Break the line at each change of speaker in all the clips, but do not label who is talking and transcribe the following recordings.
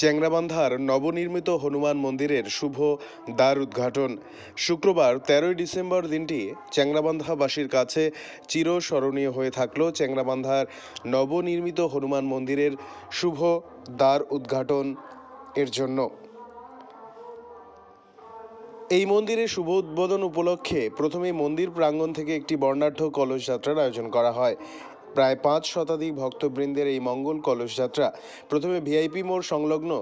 চ্যাংরাবান্ধার নবনির্মিত হনুমান মন্দিরের শুভ দ্বার উদ্ঘাটন। শুক্রবার তেরোই ডিসেম্বর দিনটি চ্যাংরাবান্ধাবাসীর কাছে চিরস্মরণীয় হয়ে থাকল। চ্যাংরাবান্ধার নবনির্মিত হনুমান মন্দিরের শুভ দ্বার উদ্ঘাটন এর জন্য। এই মন্দিরের শুভ উদ্বোধন উপলক্ষে প্রথমে মন্দির প্রাঙ্গণ থেকে একটি বর্ণাঢ্য কলস যাত্রার আয়োজন করা হয়। প্রায় পাঁচ শতাধিক ভক্তবৃন্দের এই মঙ্গল কলস যাত্রা প্রথমে ভিআইপি মোড় সংলগ্ন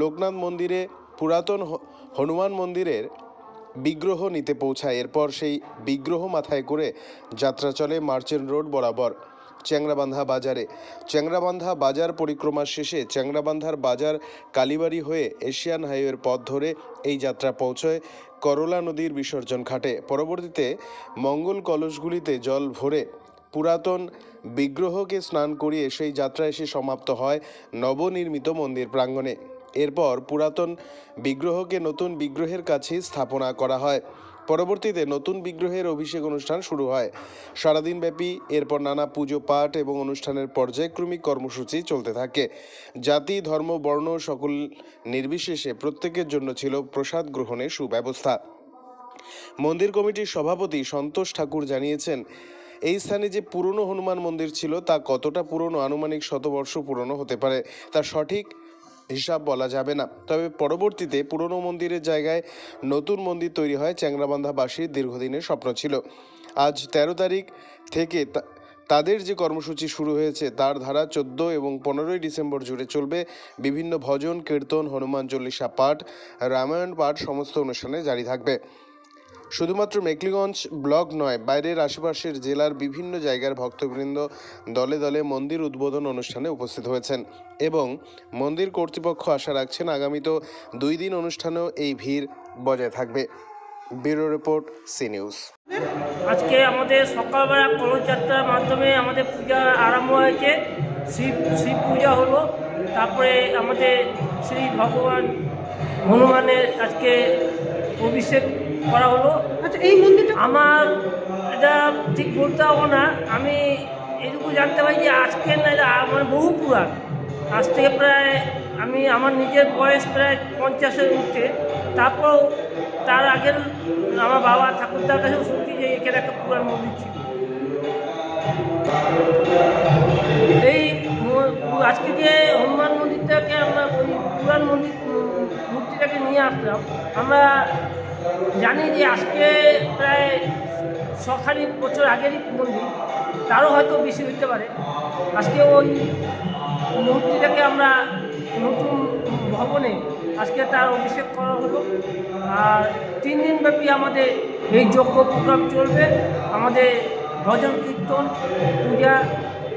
লোকনাথ মন্দিরে পুরাতন হনুমান মন্দিরের বিগ্রহ নিতে পৌঁছায়। এরপর সেই বিগ্রহ মাথায় করে যাত্রা চলে মার্চেন্ট রোড বরাবর, চ্যাংরাবান্ধা বাজারে। চ্যাংরাবান্ধা বাজার পরিক্রমা শেষে চ্যাংরাবান্ধার বাজার কালীবাড়ি হয়ে এশিয়ান হাইওয়ের পথ ধরে এই যাত্রা পৌঁছয় করলা নদীর বিসর্জন ঘাটে। পরবর্তীতে মঙ্গল কলসগুলিতে জল ভরে পুরাতন বিগ্রহকে স্নান করিয়ে সেই যাত্রা এসে সমাপ্ত হয় নবনির্মিত মন্দির প্রাঙ্গণে। এরপর পুরাতন বিগ্রহকে নতুন বিগ্রহের কাছে স্থাপনা করা হয়। পরবর্তীতে নতুন বিগ্রহের অভিষেক অনুষ্ঠান শুরু হয়। সারাদিন ব্যাপী এরপর নানা পুজো, পাঠ এবং অনুষ্ঠানের পর্যায়ক্রমিক কর্মসূচি চলতে থাকে। জাতি, ধর্ম, বর্ণ সকল নির্বিশেষে প্রত্যেকের জন্য ছিল প্রসাদ গ্রহণের সুব্যবস্থা। মন্দির কমিটির সভাপতি সন্তোষ ঠাকুর জানিয়েছেন এই স্থানে যে পুরনো হনুমান মন্দির ছিল, তা কতটা পুরনো আনুমানিক শতবর্ষ পুরনো হতে পারে, তা সঠিক হিসাব বলা যাবে না। তবে পরবর্তীতে পুরনো মন্দিরের জায়গায় নতুন মন্দির তৈরি হয় চ্যাংরাবান্ধাবাসীর দীর্ঘদিনের স্বপ্ন ছিল। আজ তেরো তারিখ থেকে তাদের যে কর্মসূচি শুরু হয়েছে, তার ধারা চোদ্দ এবং পনেরোই ডিসেম্বর জুড়ে চলবে বিভিন্ন ভজন, কীর্তন, হনুমান চল্লিশা পাঠ, রামায়ণ পাঠ, সমস্ত অনুষ্ঠানে জারি থাকবে। শুধুমাত্র মেকলিগঞ্জ ব্লক নয়, বাইরের আশেপাশের জেলার বিভিন্ন জায়গার ভক্তবৃন্দ দলে দলে মন্দির উদ্বোধন অনুষ্ঠানে উপস্থিত হয়েছেন এবং মন্দির কর্তৃপক্ষ আশা রাখছেন আগামীত দুই দিন অনুষ্ঠানেও এই ভিড় বজায় থাকবে। Bureau report, C news.
আজকে আমাদের সকালবেলা কলসযাত্রার মাধ্যমে আমাদের পূজা আরম্ভ হয়েছে। শিব শিব পূজা হলো। তারপরে আমাদের শ্রী ভগবান হনুমানের আজকে অভিষেক করা হলো।
আচ্ছা এই মন্দিরটা
আমার এটা ঠিক বলতে হবে না। আমি এটুকু জানতে পারি যে আজকের না এটা আমার বহু পুরাণ। আজ থেকে প্রায় আমি আমার নিজের বয়স প্রায় পঞ্চাশের উঠে তারপর তার আগের আমার বাবা ঠাকুরদার কাছেও শুনছি যে এখানে একটা পুরাণ মন্দির ছিল। আসলাম। আমরা জানি যে আজকে প্রায় ছখানিক বছর আগেরই মন্দির, তারও হয়তো বেশি হইতে পারে। আজকে ওই মূর্তিটাকে আমরা নতুন ভবনে আজকে তার অভিষেক করা হলো। আর তিন দিন ব্যাপী আমাদের এই যজ্ঞ প্রোগ্রাম চলবে। আমাদের ভজন কীর্তন, পূজা